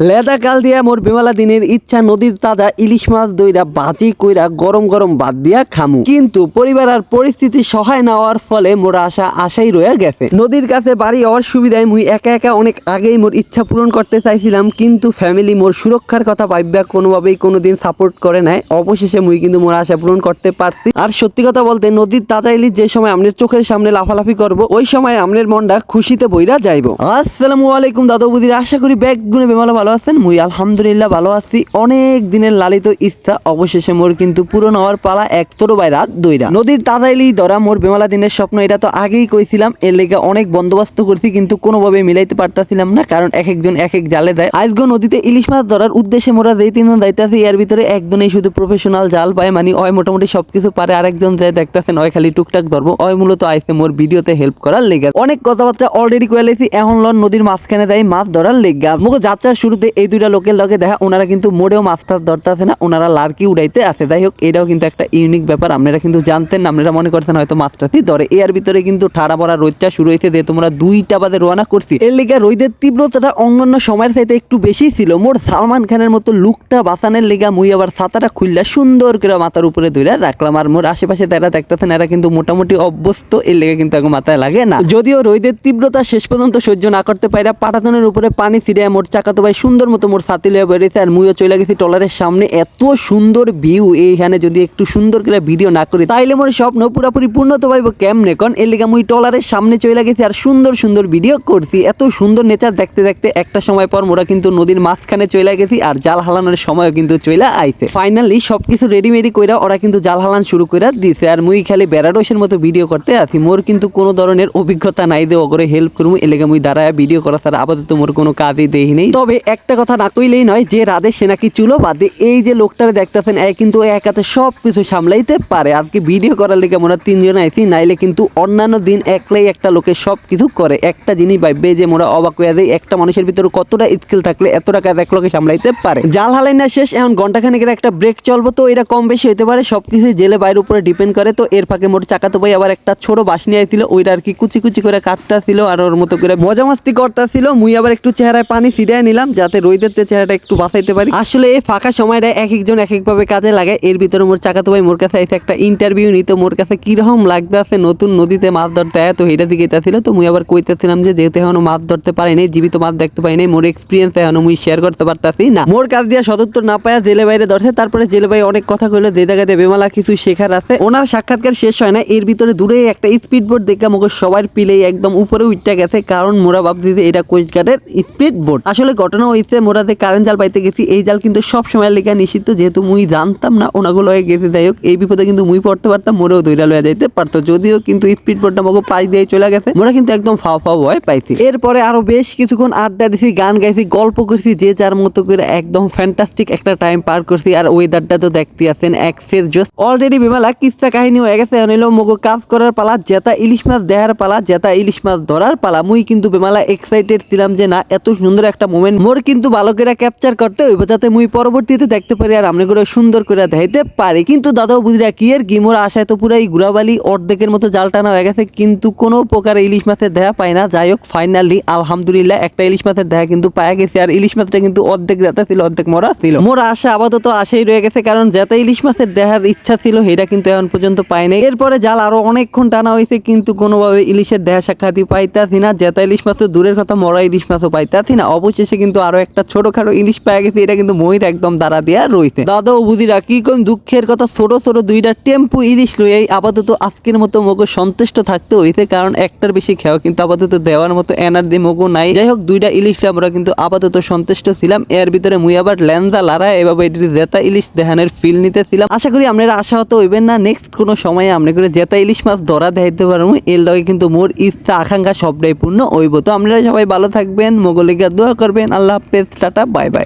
লেদা কাল দিয়া মোর বেমালা দিনের ইচ্ছা নদীর তাজা ইলিশ মাছ দইরা বাজি কইরা গরম গরম বাদ দিয়া খামু। কিন্তু পরিবার আর পরিস্থিতি সহায় না হওয়ার ফলে মোর আশা আশাই রয়ে গেছে। নদীর কাছে বাড়ি হওয়ার সুবিধায় মুই একা একা অনেক আগেই মোর ইচ্ছা পূরণ করতে চাইছিলাম, কিন্তু ফ্যামিলি মোর সুরক্ষার কথা ভাববা কোনোভাবেই কোনোদিন সাপোর্ট করে নাই। অবশেষে মুই কিন্তু মোর আশা পূরণ করতে পারছি। আর সত্যি কথা বলতে, নদীর তাজা ইলিশ যে সময় আমনের চোখের সামনে লাফালাফি করব, ওই সময় আমনের মনটা খুশিতে বইরা যাইব। আসসালামু আলাইকুম দাদু বুদির, আশা করি ব্যাগ গুনে বেমালা ভালো আছেন? মুই আলহামদুলিল্লাহ ভালো আছি। অনেক দিনের লালিত ইচ্ছা, অবশেষে মোর কিন্তু পূরণ হওয়ার পালা এক তোর বাই রাত দইরা নদীর তাজা ইলিশ ধরা মোর বেমালা দিনের স্বপ্ন, এটা তো আগেই কইছিলাম। এর লেগে অনেক বন্দোবস্ত করছি, কিন্তু কোনোভাবে মিলাইতে পারতাছিলাম না, কারণ এক একজন এক এক জালে দেয়। আজগো নদীতে ইলিশ মাছ ধরার উদ্দেশ্যে মোরা যেই তিনজন যাইতাছি, এর ভিতরে একজনই শুধু প্রফেশনাল জাল পায় মানে ওই মোটামুটি সবকিছু পারে, আরেকজন যায় দেখতাছেন, ওই খালি টুকটাক ধরবো। ওই মূলত আইসে মোর ভিডিওতে হেল্প করার লেগে। অনেক কথাবার্তা অলরেডি কয়ে লেছি এখন লন নদীর মাঝখানে যাই মাছ ধরার লেগা। মুখ যাত্রার শুরুতে এই দুইটা লোকের লগে দেখা, ওনারা কিন্তু মোড়েও মাছ টাছ ধরতেছে না, ওনারা লার্কি উড়াইতে আছে। যাই হোক, এটাও কিন্তু একটা ইউনিক ব্যাপার, আপনারা কিন্তু জানতেন না, আপনারা মনে করছেন হয়তো মাছটাছি ধরে। এর ভিতরে কিন্তু ঠাড়া পড়া রোদটা শুরু হয়েছে যে তোমরা দুইটা বাদে রোয়ানা করছি। এর লেগে রোদের তীব্রতাটা অন্যান্য সময়ের চাইতে একটু বেশি ছিল। মোর সালমান খানের মতো লুকটা বাঁচানোর লেগা মুই আবার ছাতাটা খুললা সুন্দর করে মাথার উপরে ধরে রাখলাম। আর মোর আশেপাশে তারা দেখতেছেন, এরা কিন্তু মোটামুটি অভ্যস্ত, এর লেগে কিন্তু এখন মাথায় লাগে না। যদিও রোদের তীব্রতা শেষ পর্যন্ত সহ্য না করতে পাইরা পাটাতনের উপরে পানি ছিঁড়ে মোর চাকাতো ভাই সুন্দর মতো মোর ছাতি লয়ে বেরিয়েছে আর মুইও চলে গেছি টলারের সামনে। এত সুন্দর ভিউ এইখানে যদি একটু সুন্দর করে ভিডিও না করি, তাইলে মোর স্বপ্ন পুরোপুরি পূর্ণ তো পাইব কেমনে? কন এর লেগে মুই টলারের সামনে চলে গেছি আর সুন্দর সুন্দর ভিডিও করছি। এত সুন্দর নেচার দেখতে দেখতে একটা সময় পর মোরা কিন্তু নদীর মাঝখানে চলে গেছি আর জাল হালানোর সময়ও কিন্তু চলে আইছে। ফাইনালি সবকিছু রেডিমেডি কইরা ওরা কিন্তু জাল হালান শুরু কইরা দিছে আর মুই খালি বেড়াডোসের মতো ভিডিও করতে আছি। মোর কিন্তু কোনো ধরনের অভিজ্ঞতা নাই দে ওগরে হেল্প করব এলাকা মুই দাঁড়ায় ভিডিও করা ছাড়া আপাতত মোর কোনো কাজই দেই নেই। তবে একটা কথা না কইলেই নয়, যে রাধে সে নাকি চুলো বাদে এই যে লোকটারে দেখতেছেন এ কিন্তু এক হাতে সব কিছু সামলাইতে পারে। আজকে ভিডিও করার লেগে মোরা তিনজন আইছি, নাইলে কিন্তু অন্যান্য দিন একলাই একটা লোকে সব কিছু করে। একটা জিনিস ভাববে যে মোরা অবাক হয়ে যায় একটা মানুষের ভিতরে কতটা স্কিল থাকলে এত টাকা এক লোকে সামলাইতে পারে। জাল হালাই না শেষ, এখন ঘন্টাখানেকের একটা ব্রেক চলবো, তো এটা কম বেশি হইতে পারে, সবকিছু জেলে বাইরের উপরে ডিপেন্ড করে, তো এর ফাঁকে মোর চাকাতো ভাই আবার একটা ছোট বাস নিয়ে আইছিল, ওইটা আর কি কুচি কুচি করে কাটতেছিল, আর ওর মতো করে মজা মাস্তি করতেছিল। মুই আবার একটু চেহারায় পানি ছিটায় নিলাম যাতে তে চেহারাটা একটু বাঁচাইতে পারি। আসলে এই ফাঁকা সময়টা এক একজন এক একভাবে কাজে লাগে। এর ভিতরে মোর চাকাতো ভাই মোর কাছে একটা ইন্টারভিউ নিতে। মোর কাছে কীরকম লাগতেছে, নতুন নদীতে মাছ ধরতে তো এটা দিকে ছিল তো মুই আবার কইতেছিলাম যে যেহেতু এখনও মাছ ধরতে পারিনি জীবিত মাছ দেখতে পাইনি মোর এক্সপিরিয়েন্স এখনও মুই শেয়ার করতে পারতাছি না। মোর কাজ দিয়া সদুত্তর না পায়া জেলে বাইরে ধরছে। তারপরে জেলে ভাই অনেক কথা কইলো, যে জায়গাতে বেমালা কিছু শেখার আছে। ওনার সাক্ষাৎকার শেষ হয় না এর ভিতরে দূরে একটা স্পিড বোর্ড দেখে মুখ সবার পিলেই একদম উপরে উঠতে গেছে। কারণ মোরা ভাবছি যে এটা কোস্ট গার্ডের স্পিড বোর্ড আসলে ঘটনা হয়েছে মোরা যে কারেন্ট জাল পাইতে গেছি। এই জাল কিন্তু সব সময় লেখা নিষিদ্ধ, যেহেতু মুই জানতাম না ওনাগুলো হয়ে গেছে। যাই হোক, এই বিপদে কিন্তু মুই পড়তে পারতাম, মোরেও দৈরা লয়ে যাইতে পারতো। যদিও কিন্তু স্পিড বোর্ডটা আমাকে পাই দিয়ে চলে গেছে, মোরা কিন্তু একদম ফাও ফাও ভয় পাইছি। এরপরে আরও বেশ কিছুক্ষণ আড্ডা দিছি, গান গাইছি, গল্প করছি, যে যার মতো করে একদম ফ্যান্টাস্টিক একটা টাইম পার করছি। আর ওয়েদারটা তো দেখতে আছেন এক্সের জোস অলরেডি বিমালা কিস্তা কাহিনী হয়ে গেছে এলো মগো কাজ করার পালা, জেতা ইলিশ মাছ দেখার পালা, জেতা ইলিশ মাছ ধরার পালা। মুই কিন্তু বিমালা এক্সাইটেড ছিলাম যে না, এত সুন্দর একটা মোমেন্ট মোর কিন্তু ভালো করে ক্যাপচার করতে হইব, যাতে মুই পরবর্তীতে দেখতে পারি আর আমরা করে সুন্দর করে দেখাইতে পারি। কিন্তু দাদাও বুঝরা কি আর কি, মোর আশায় তো পুরাই ঘুরাবালি, অর্ধেকের মতো জাল টানা হয়ে গেছে, কিন্তু কোনো প্রকার ইলিশ মাছের দেখা পাই না। যাই হোক ফাইনালি আলহামদুলিল্লাহ, একটা ইলিশ মাছের দেখা কিন্তু পাওয়া গেছে, আর ইলিশ মাছটা কিন্তু অর্ধেক জাতা ছিল, অর্ধেক মরা ছিল। মোর আশা আপাতত আশাই রয়ে গেছে, কারণ যেটা ইলিশ মাছের দেখার ইচ্ছা ছিল সেটা কিন্তু এখন পর্যন্ত পাই নাই। এরপরে জাল আরও অনেকক্ষণ টানা হয়েছে, কিন্তু কোনোভাবে ইলিশের দেখা সাক্ষাৎই পাইতাছি না। যেটা ইলিশ মাছ তো দূরের কথা, মরা ইলিশ মাছও পাইতাছি না। অবশেষে কিন্তু আরও একটা ছোটখাটো ইলিশ পাওয়া গেছে, এটা কিন্তু ময়ূর একদম দাঁড়া দিয়া রয়েছে দাদা ও বুঝিরা, কি কোন দুঃখের কথা, ছোট ছোট দুইটা টেম্পু ইলিশ লইয়াই আপাতত আজকের মতো মগো সন্তুষ্ট থাকতে হইছে, কারণ একটার বেশি খেওয়া কিন্তু আপাতত দেওয়ার মতো এনার্জি মগো নাই। যাই হোক দুইটা ইলিশ আমরা কিন্তু আপাতত সন্তুষ্ট ছিলাম। এর ভিতরে মুই আবার ল্যান্ডা লারা এভাবে এটি জেতা ইলিশ দেহানের ফিল নিতেছিলাম। আশা করি আপনারা আশা হতো হইবেন না নেক্সট কোনো সময়ে আমরা করে জেতা ইলিশ মাছ ধরা দেখাইতে পারব। এর লগে কিন্তু মোর ইচ্ছা, আকাঙ্ক্ষা সবটাই পূর্ণ হইব। তো আপনারা সবাই ভালো থাকবেন মোগলিকা দোয়া করবেন, আল্লাহ হাফেজ টাটা বাই বাই।